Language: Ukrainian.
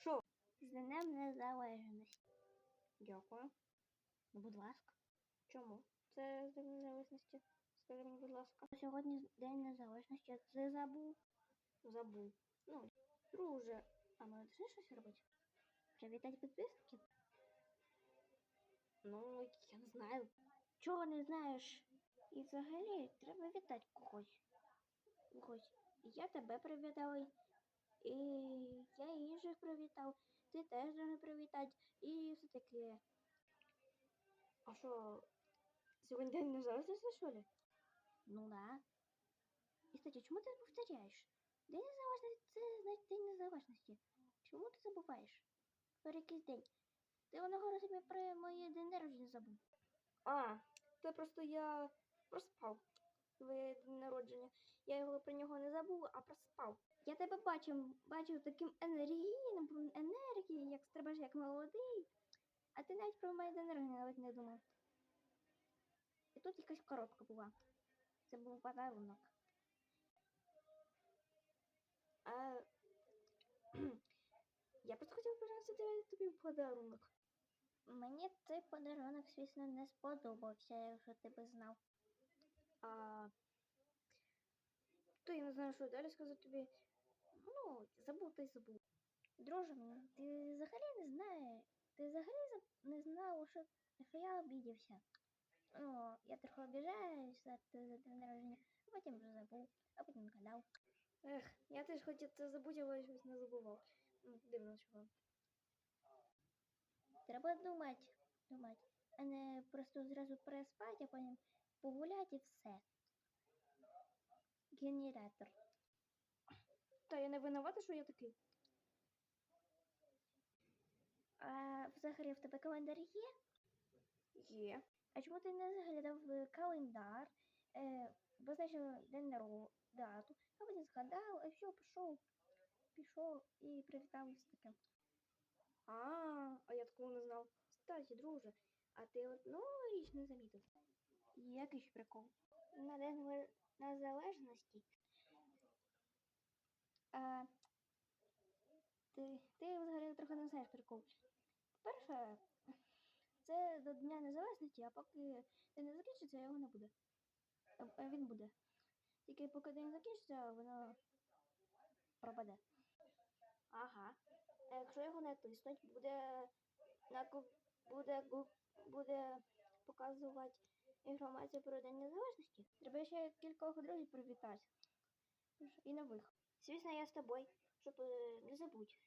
Що? З Днем Незалежності. Дякую. Ну, будь ласка. Чому? Це з Днем незалежності. Скажи мені, будь ласка. Сьогодні День Незалежності. Ти забув. Забув. Ну, друже. А ми должны щось робити? Привітати підписників? Ну, я не знаю. Чого не знаєш? І взагалі треба вітати когось. Когось. Я тебе привітав, і я інших привітав. Ти теж должен привітати. І все таке. А що? Сьогодні день незалежності, що ли? Ну да. І, кстати, чому ти повторяєш? День незалежності це значить День незалежності. Чому ти забуваєш? Про якийсь день. Ти разу мені про моє день народження забув. А, це просто я проспав. День народження. Я його про нього не забув, а проспав. Я тебе бачив, бачив таким енергійним, енергії, як стрибаш як молодий. А ти навіть про моє народження навіть не думав. І тут якась коробка була. Це був подарунок. А... я просто хотів принести тобі подарунок. Мені цей подарунок, звісно, не сподобався, якщо ти би знав. А... То я не знаю, що далі сказати тобі. Ну, забув та й забув. Друже мій, ти взагалі не знаєш. Ти взагалі не знав, що, я обідівся. Ну, я трохи обіжаюся за за день народження, а потім вже забув, а потім гадав. Ех, я теж хотів це забути, але щось не забував. Ну, дивно чого. Треба думати, думати, а не просто зразу переспати, а потім погуляти і все. Генератор. Та я не винувата, що я такий. А взагалі в тебе календар є? Є. А чому ти не заглядав в календар, е, позначив день народу, дату, а потім згадав, а все, пішов, пішов і привітав все таке. А, а я такого не знав. Кстати, друже, а ти одну річ не замітив? Який ж прикол? На День Незалежності. А, ти, ти взагалі трохи не знаєш прикол. По-перше, це до Дня Незалежності, а поки день не закінчиться, його не буде. А, а він буде. Тільки поки день закінчиться, воно пропаде. Ага. А якщо його не тиснуть, буде на буде буде показувати інформацію про День Незалежності. Треба ще кількох друзів привітати. І нових. Звісно, я з тобою, щоб е, не забудь